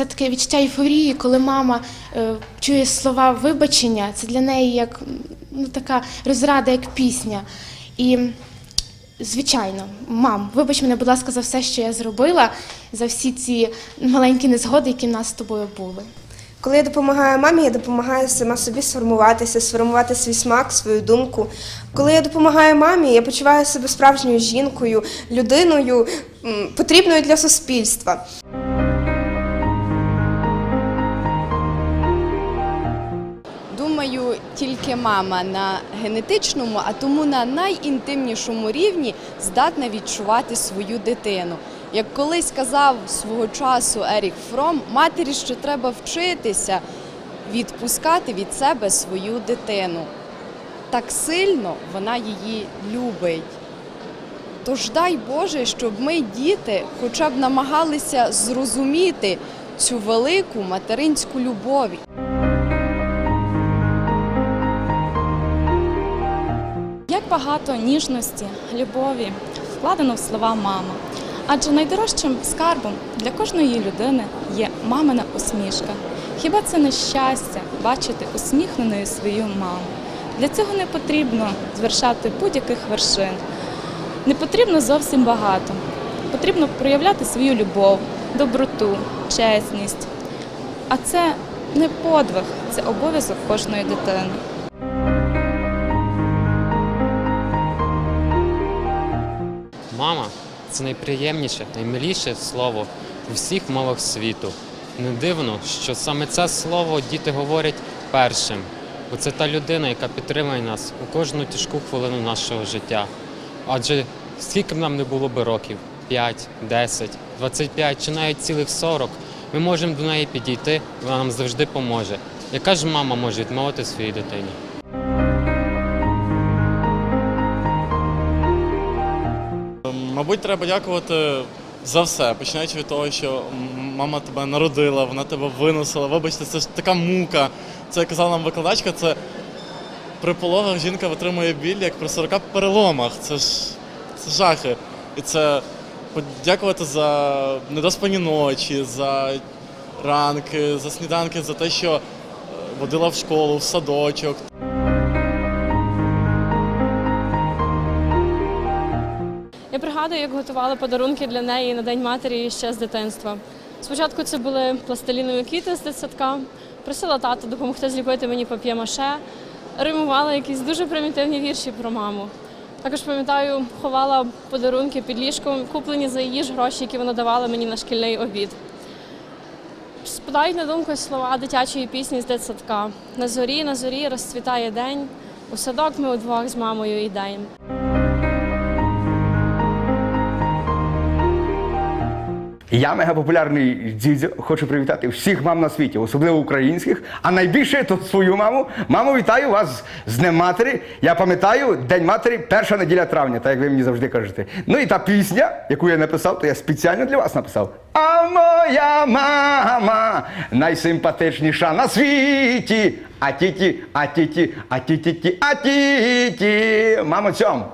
це таке відчуття ейфорії, коли мама е, чує слова вибачення. Це для неї як ну, така розрада, як пісня. І звичайно, мам, вибач мене, будь ласка, за все, що я зробила, за всі ці маленькі незгоди, які в нас з тобою були. Коли я допомагаю мамі, я допомагаю сама собі сформуватися, сформувати свій смак, свою думку. Коли я допомагаю мамі, я почуваю себе справжньою жінкою, людиною, потрібною для суспільства. Думаю, тільки мама на генетичному, а тому на найінтимнішому рівні здатна відчувати свою дитину. Як колись казав свого часу Ерік Фром, матері ще треба вчитися відпускати від себе свою дитину. Так сильно вона її любить. Тож дай Боже, щоб ми, діти, хоча б намагалися зрозуміти цю велику материнську любов. Як багато ніжності, любові вкладено в слова мама. Адже найдорожчим скарбом для кожної людини є мамина усмішка. Хіба це не щастя бачити усміхненою свою маму? Для цього не потрібно звершати будь-яких вершин. Не потрібно зовсім багато. Потрібно проявляти свою любов, доброту, чесність. А це не подвиг, це обов'язок кожної дитини. Це найприємніше, наймиліше слово у всіх мовах світу. Не дивно, що саме це слово діти говорять першим, бо це та людина, яка підтримує нас у кожну тяжку хвилину нашого життя. Адже скільки б нам не було би років 5, 10, 25 чи навіть цілих 40, ми можемо до неї підійти, вона нам завжди поможе. Яка ж мама може відмовити своїй дитині? Мабуть, треба дякувати за все, починаючи від того, що мама тебе народила, вона тебе виносила. Вибачте, це ж така мука. Це казала нам викладачка, це при пологах жінка витримує біль як при 40 переломах. Це ж це жахи. І це подякувати за недоспані ночі, за ранки, за сніданки, за те, що е, водила в школу, в садочок, Я пригадую, як готували подарунки для неї на День матері ще з дитинства. Спочатку це були пластилінові квіти з дитсадка. Просила тата допомогти зліпити мені пап'є-маше. Римувала якісь дуже примітивні вірші про маму. Також пам'ятаю, ховала подарунки під ліжком, куплені за її ж гроші, які вона давала мені на шкільний обід. Спадають на думку слова дитячої пісні з дитсадка. На зорі, на зорі розцвітає день. У садок ми удвох з мамою йдемо. Я мегапопулярний дідзьо, хочу привітати всіх мам на світі, особливо українських, а найбільше то свою маму. Мамо, вітаю вас з Днем Матері. Я пам'ятаю, День матері перша неділя травня, так як ви мені завжди кажете. Ну і та пісня, яку я написав, то я спеціально для вас написав. А моя мама найсимпатичніша на світі. А тіті, а тіті, а тіті, а тіті. Мамо, цьом.